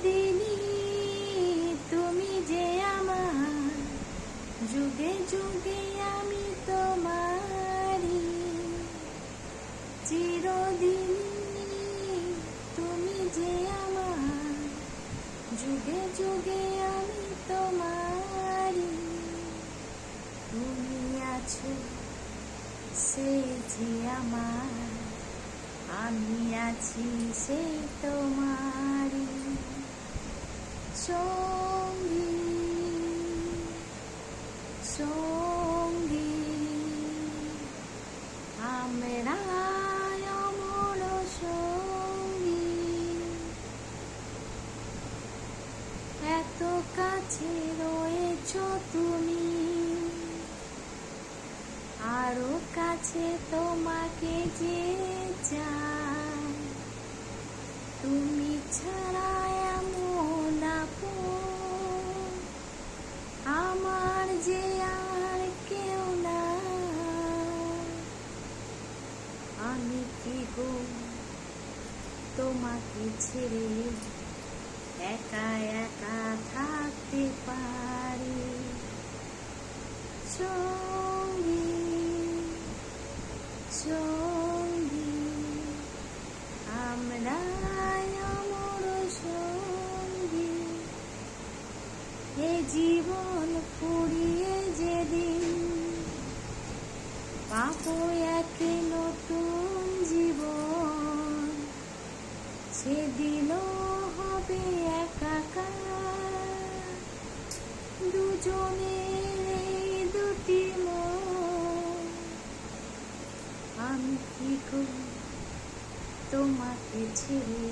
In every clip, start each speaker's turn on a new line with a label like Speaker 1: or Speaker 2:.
Speaker 1: চিরদিনই তুমি যে আমার। যুগে যুগে আমি তোমারি চিরদিনই তুমি যে আমার। যুগে যুগে আমি তোমারি তুমি আছো সেই যে আমার। আমি আছি সেই তোমারি সঙ্গী আমরা সঙ্গী। এত কাছে তুমি। আরও কাছে তোমাকে যে চাই। তুমি ছাড়া গো, তোমাকে ছেড়ে একা একা থাকতে পারি। সঙ্গী সঙ্গী আমরা অমর সঙ্গী এ জীবন ফুরিয়ে যেদিন পাবো সেদিনও হবে একাকার। দুজনের দুটি আমি কি করি তোমাকে ছেড়ে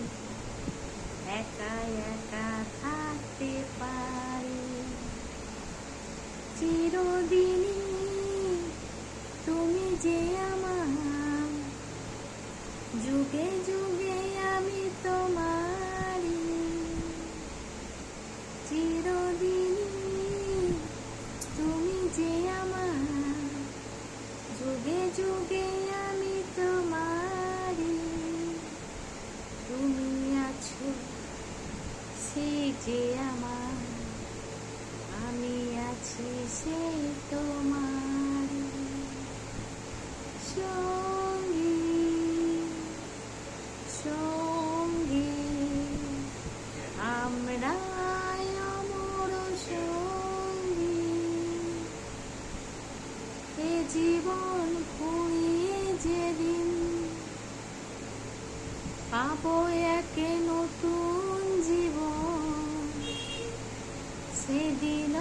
Speaker 1: একা একা থাকতে পারি। চিরদিনই তুমি যে আমার। যুগে যুগে আমি তোমারি চিরদিনই। তুমি যে আমার, যুগে যুগে আমি তোমারি তুমি আছো, সে যে আমার, আমি আছি সেই তোমার সঙ্গী। সঙ্গী আমরা অমর সঙ্গী এ জীবন খুঁয়ে যেদিন পাবো একে নতুন জীবন। সেদিন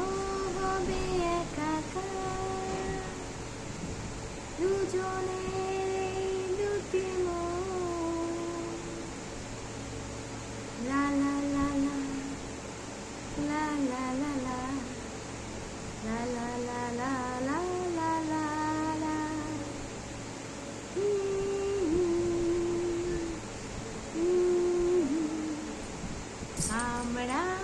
Speaker 1: হবে একাকার। দুজনের સાંભળા